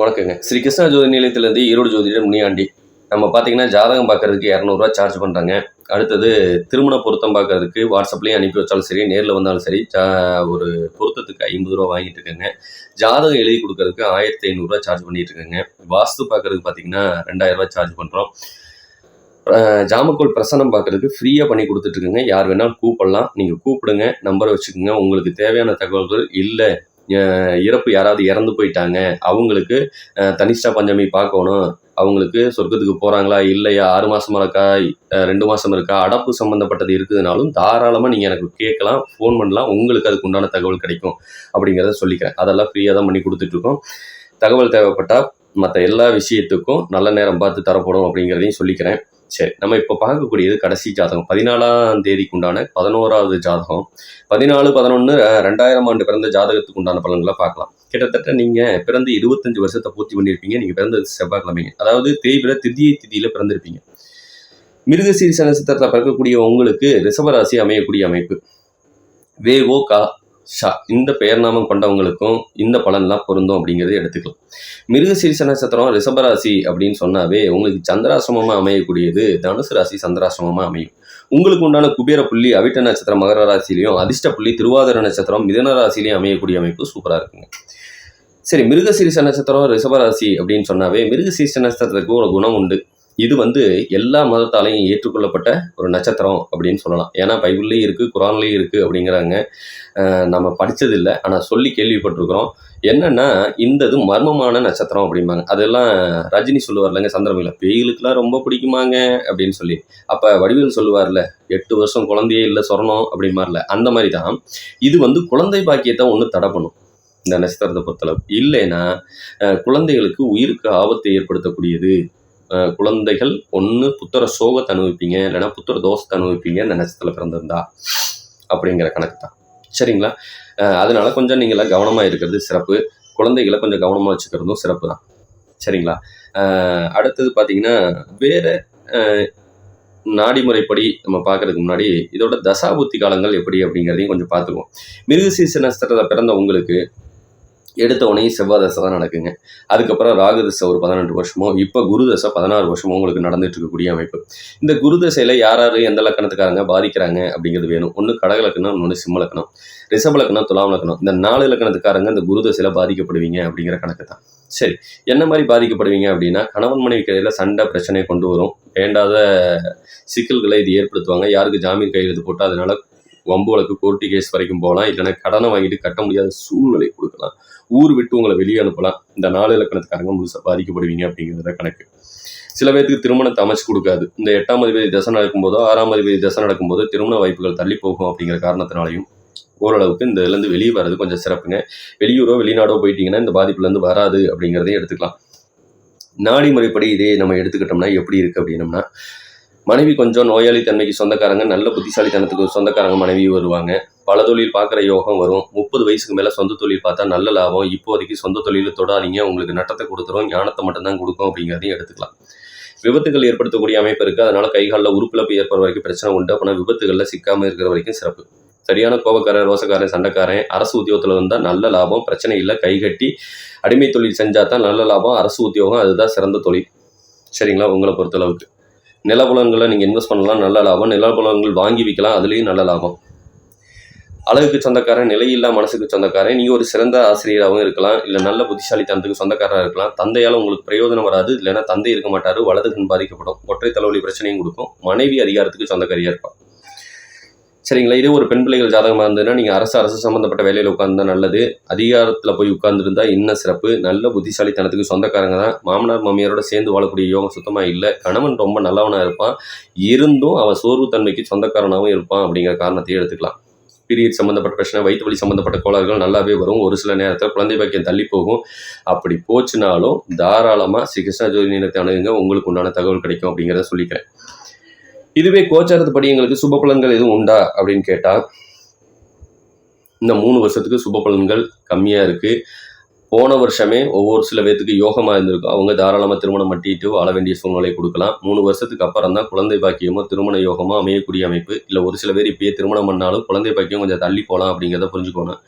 வணக்கங்க. ஸ்ரீ கிருஷ்ணா ஜோதி நிலையத்திலேருந்து ஈரோடு ஜோதிடம் முனியாண்டி. நம்ம பார்த்தீங்கன்னா ஜாதகம் பார்க்கறதுக்கு இரநூறுவா சார்ஜ் பண்ணுறாங்க அடுத்தது திருமண பொருத்தம் பார்க்கறதுக்கு வாட்ஸ்அப்லேயும் அனுப்பி வச்சாலும் சரி நேரில் வந்தாலும் சரி ஜா ஒரு பொருத்தத்துக்கு ஐம்பது ரூபா வாங்கிட்டு இருக்கேங்க. ஜாதகம் எழுதி கொடுக்கறதுக்கு ஆயிரத்தி ஐநூறுரூவா சார்ஜ் பண்ணிட்டு இருக்கேங்க. வாஸ்து பார்க்கறதுக்கு பார்த்தீங்கன்னா ரெண்டாயிரரூவா சார்ஜ் பண்ணுறோம் ஜாமக்கோல் பிரசனம் பார்க்கறதுக்கு ஃப்ரீயாக பண்ணி கொடுத்துட்ருக்குங்க யார் வேணாலும் கூப்பிடலாம். நீங்கள் கூப்பிடுங்க. நம்பரை வச்சுக்கோங்க. உங்களுக்கு தேவையான தகவல்கள் இல்லை இறப்பு யாராவது இறந்து போயிட்டாங்க அவங்களுக்கு தனிஷ்டா பஞ்சமி பார்க்கணும். அவங்களுக்கு சொர்க்கத்துக்கு போகிறாங்களா இல்லையா ஆறு மாதமா இருக்கா ரெண்டு மாதம் இருக்கா அடப்பு சம்மந்தப்பட்டது இருக்குதுனாலும் தாராளமாக நீங்கள் எனக்கு கேட்கலாம் ஃபோன் பண்ணலாம் உங்களுக்கு அதுக்கு உண்டான தகவல் கிடைக்கும் அப்படிங்கிறத சொல்லிக்கிறேன். அதெல்லாம் ஃப்ரீயாக தான் பண்ணி கொடுத்துட்ருக்கோம். தகவல் தேவைப்பட்டால் மற்ற எல்லா விஷயத்துக்கும் நல்ல நேரம் பார்த்து தரப்படும் அப்படிங்கிறதையும் சொல்லிக்கிறேன். சரி நம்ம இப்போ பார்க்கக்கூடியது கடைசி ஜாதகம். பதினாலாம் தேதிக்கு உண்டான பதினோராவது ஜாதகம். பதினாலு பதினொன்று ரெண்டாயிரம் ஆண்டு பிறந்த ஜாதகத்துக்கு உண்டான பலன்களை பார்க்கலாம். கிட்டத்தட்ட நீங்கள் பிறந்து இருபத்தஞ்சு வருஷத்தை பூர்த்தி பண்ணியிருப்பீங்க. நீங்கள் பிறந்தது செவ்வாய்க்கிழமைங்க அதாவது தேய்பிற திதியை திதியில் பிறந்திருப்பீங்க. மிருகசீரிச நட்சத்திரத்தில் பிறக்கக்கூடிய உங்களுக்கு ரிஷபராசி அமையக்கூடிய அமைப்பு. வேவோ கா ஷா இந்த பெயர் நாமம் கொண்டவங்களுக்கும் இந்த பலன்லாம் பொருந்தும் அப்படிங்கிறத எடுத்துக்கலாம். மிருகசீரிச நட்சத்திரம் ரிஷபராசி அப்படின்னு சொன்னாவே உங்களுக்கு சந்திராசிரமமாக அமையக்கூடியது தனுசு ராசி சந்திராசிரமமாக அமையும். உங்களுக்கு உண்டான குபேர புள்ளி அவிட்ட நட்சத்திரம் மகர ராசிலையும் அதிர்ஷ்ட புள்ளி திருவாதிர நட்சத்திரம் மிதன ராசிலையும் அமையக்கூடிய அமைப்பு சூப்பராக இருக்குங்க. சரி மிருகசீரிச நட்சத்திரம் ரிஷபராசி அப்படின்னு சொன்னாவே மிருகசீரிச நட்சத்திரத்துக்கு ஒரு குணம் உண்டு. இது வந்து எல்லா மதத்தாலையும் ஏற்றுக்கொள்ளப்பட்ட ஒரு நட்சத்திரம் அப்படின்னு சொல்லலாம். ஏன்னா பைபிள்லேயும் இருக்குது குரான்லேயும் இருக்குது அப்படிங்கிறாங்க. நம்ம படித்ததில்லை ஆனால் சொல்லி கேள்விப்பட்டிருக்கிறோம். என்னன்னா இந்த இது மர்மமான நட்சத்திரம் அப்படிம்பாங்க. அதெல்லாம் ரஜினி சொல்லுவார்லங்க சந்திரமில்ல பேய்களுக்கெல்லாம் ரொம்ப பிடிக்குமாங்க அப்படின்னு சொல்லி. அப்போ வடிவேல் சொல்லுவார்ல எட்டு வருஷம் குழந்தையே இல்லை சொரணும் அப்படிமாரில அந்த மாதிரி தான் இது வந்து குழந்தை பாக்கியத்தை ஒன்று தடை பண்ணும் இந்த நட்சத்திரத்தை பொறுத்தளவு. இல்லைன்னா குழந்தைகளுக்கு உயிருக்கு ஆபத்தை ஏற்படுத்தக்கூடியது. குழந்தைகள் ஒன்று புத்திர சோகத்தை அனுபவிப்பீங்க இல்லைன்னா புத்திர தோஷத்தை அனுபவிப்பீங்க இந்த நட்சத்திரத்தில் பிறந்திருந்தா அப்படிங்கிற கணக்கு தான் சரிங்களா அதனால கொஞ்சம் நீங்களாம் கவனமாக இருக்கிறது சிறப்பு. குழந்தைகளை கொஞ்சம் கவனமாக வச்சுக்கிறதும் சிறப்பு தான் சரிங்களா அடுத்தது பார்த்தீங்கன்னா வேறு நாடிமுறைப்படி நம்ம பார்க்கறதுக்கு முன்னாடி இதோட தசாபுத்தி காலங்கள் எப்படி அப்படிங்கிறதையும் கொஞ்சம் பார்த்துக்குவோம் மிருகசீச நட்சத்திரத்தில் பிறந்த உங்களுக்கு எடுத்த உடனே செவ்வாய் தசை தான் நடக்குங்க. அதுக்கப்புறம் ராகு தசை ஒரு பதினெட்டு வருஷமோ இப்போ குரு தசை பதினாறு வருஷமோ உங்களுக்கு நடந்துட்டு இருக்கக்கூடிய அமைப்பு. இந்த குரு தசையில் யார் யார் எந்த லக்கணத்துக்காரங்க பாதிக்கிறாங்க அப்படிங்கிறது வேணும். ஒன்று கடக லக்கணம் இன்னொன்று சிம்ம லக்கணம். ரிஷப லக்கணம் துலாம் லக்கணம். இந்த நாலு லக்கணத்துக்காரங்க இந்த குரு தசையில் பாதிக்கப்படுவீங்க அப்படிங்கிற கணக்கு தான். சரி என்ன மாதிரி பாதிக்கப்படுவீங்க அப்படின்னா கணவன் மனைவி கையில் சண்டை பிரச்சனையை கொண்டு வரும். வேண்டாத சிக்கல்களை இது ஏற்படுத்துவாங்க. யாருக்கு ஜாமீன் கையெழுத்து போட்டு அதனால வம்பு வழக்கு கோர்ட்டு கேஸ் வரைக்கும் போகலாம். இல்லைன்னா கடனை வாங்கிட்டு கட்ட முடியாத சூழ்நிலை கொடுக்கலாம். ஊர் விட்டு உங்களை வெளியே அனுப்பலாம். இந்த நாலு இலக்கணத்துக்காரங்க முழுசாக பாதிக்கப்படுவீங்க அப்படிங்கிறத கணக்கு. சில பேருக்கு திருமணத்தை அமைச்சு கொடுக்காது. இந்த எட்டாம் அதிபதி தசை நடக்கும்போதோ ஆறாம் அதிபதி தசை நடக்கும்போதோ திருமண வாய்ப்புகள் தள்ளி போகும் அப்படிங்கிற காரணத்தினாலையும் ஓரளவுக்கு இந்த இதுலேருந்து வெளியே வர்றது கொஞ்சம் சிறப்புங்க. வெளியூரோ வெளிநாடோ போயிட்டீங்கன்னா இந்த பாதிப்புலேருந்து வராது அப்படிங்கிறதையும் எடுத்துக்கலாம். நாடி முறைப்படி இதே நம்ம எடுத்துக்கிட்டோம்னா எப்படி இருக்குது அப்படின்னம்னா மனைவி கொஞ்சம் நோயாளி தன்மைக்கு சொந்தக்காரங்க நல்ல புத்திசாலித்தனத்துக்கு சொந்தக்காரங்க மனைவி வருவாங்க. பல தொழில் பார்க்குற யோகம் வரும். முப்பது வயசுக்கு மேலே சொந்த தொழில் பார்த்தா நல்ல லாபம். இப்போதைக்கு சொந்த தொழில் தொடாதீங்க. உங்களுக்கு நட்டத்தை கொடுத்துரும். ஞானத்தை மட்டும்தான் கொடுக்கும் அப்படிங்கிறதையும் எடுத்துக்கலாம். விபத்துகள் ஏற்படுத்தக்கூடிய அமைப்பு இருக்குது அதனால் கைகாலில் உறுப்பிழப்பு ஏற்படுற வரைக்கும் பிரச்சனை உண்டு. அப்படின்னா விபத்துகளில் சிக்காமல் இருக்கிற வரைக்கும் சிறப்பு. சரியான கோபக்காரன் ரோசக்காரன் சண்டைக்காரன் அரசு உத்தியோகத்தில் இருந்தால் நல்ல லாபம். பிரச்சனை இல்லை. கைகட்டி அடிமை தொழில் செஞ்சால் தான் நல்ல லாபம். அரசு உத்தியோகம் அதுதான் சிறந்த தொழில். சரிங்களா? உங்களை பொறுத்தளவுக்கு. நிலபுலங்களை நீங்கள் இன்வெஸ்ட் பண்ணலாம் நல்ல லாபம். நிலபுலங்கள் வாங்கி விற்கலாம் அதுலேயும் நல்ல லாபம். அழகுக்கு சொந்தக்காரன் நிலையில்லா மனசுக்கு சொந்தக்காரன் நீங்கள் ஒரு சிறந்த ஆசிரியராகவும் இருக்கலாம் இல்லை நல்ல புத்திசாலித்தனத்துக்கு சொந்தக்காரராக இருக்கலாம். தந்தையால் உங்களுக்கு பிரயோஜனம் வராது இல்லைன்னா தந்தை இருக்க மாட்டார் வலது கண் பாதிக்கப்படும். ஒற்றை தலைவலி பிரச்சனையும் கொடுக்கும். மனைவி அதிகாரத்துக்கு சொந்தக்காரியாக இருப்பான் சரிங்களா? இதே ஒரு பெண் பிள்ளைகள் ஜாதகமாக இருந்ததுன்னா நீங்கள் அரசு அரசு சம்மந்தப்பட்ட வேலையில் உட்கார்ந்தா நல்லது. அதிகாரத்தில் போய் உட்கார்ந்துருந்தா இன்னும் சிறப்பு? நல்ல புத்திசாலித்தனத்துக்கு சொந்தக்காரங்க தான். மாமனார் மாமியாரோட சேர்ந்து வாழக்கூடிய யோகம் சுத்தமாக இல்லை. கணவன் ரொம்ப நல்லவனாக இருப்பான். இருந்தும் அவன் சோர்வுத்தன்மைக்கு சொந்தக்காரனாகவும் இருப்பான் அப்படிங்கிற காரணத்தையும் எடுத்துக்கலாம். பீரியட் சம்மந்தப்பட்ட பிரச்சனை வயிற்று வலி சம்மந்தப்பட்ட கோளாறுகள் நல்லாவே வரும். ஒரு சில நேரத்தில் குழந்தை பாக்கியம் தள்ளி போகும். அப்படி போச்சுனாலும் தாராளமாக சிகிச்சா ஜோதி நிலத்தை அணுகுங்க. உங்களுக்கு உண்டான தகவல் கிடைக்கும் அப்படிங்கிறத சொல்லிக்கிறேன். இதுவே கோச்சாரத்து படி எங்களுக்கு சுப பலன்கள் எதுவும் உண்டா அப்படின்னு கேட்டால் இந்த மூணு வருஷத்துக்கு சுப பலன்கள் கம்மியாக இருக்குது போன வருஷமே ஒவ்வொரு சில பேர்த்துக்கு யோகமாக இருந்திருக்கும். அவங்க தாராளமாக திருமணம் மட்டிட்டு வாழ வேண்டிய சூழ்நிலை கொடுக்கலாம். மூணு வருஷத்துக்கு அப்புறம் தான் குழந்தை பாக்கியமோ திருமண யோகமோ அமையக்கூடிய அமைப்பு. இல்லை ஒரு சில பேர் இப்பயே திருமணம் பண்ணாலும் குழந்தை பாக்கியம் கொஞ்சம் தள்ளி போகலாம் அப்படிங்கிறத புரிஞ்சுக்கணும்.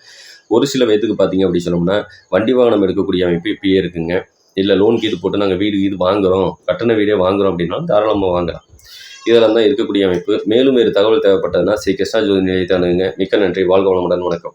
ஒரு சில பேர்த்துக்கு பார்த்தீங்க அப்படி சொன்னோம்னா வண்டி வாகனம் எடுக்கக்கூடிய அமைப்பு இப்பயே இருக்குங்க. இல்லை லோன் கீது போட்டு நாங்கள் வீடு கீது வாங்குகிறோம் கட்டண வீடே வாங்குகிறோம் அப்படின்னாலும் தாராளமாக வாங்கலாம். இதெல்லாம் தான் இருக்கக்கூடிய அமைப்பு. மேலும் வேறு தகவல் தேவைப்பட்டதுன்னா ஸ்ரீ கிருஷ்ணா ஜோதி நிலையத்தை அணுகுங்க. மிக்க நன்றி. வாழ்க வளமுடன். வணக்கம்.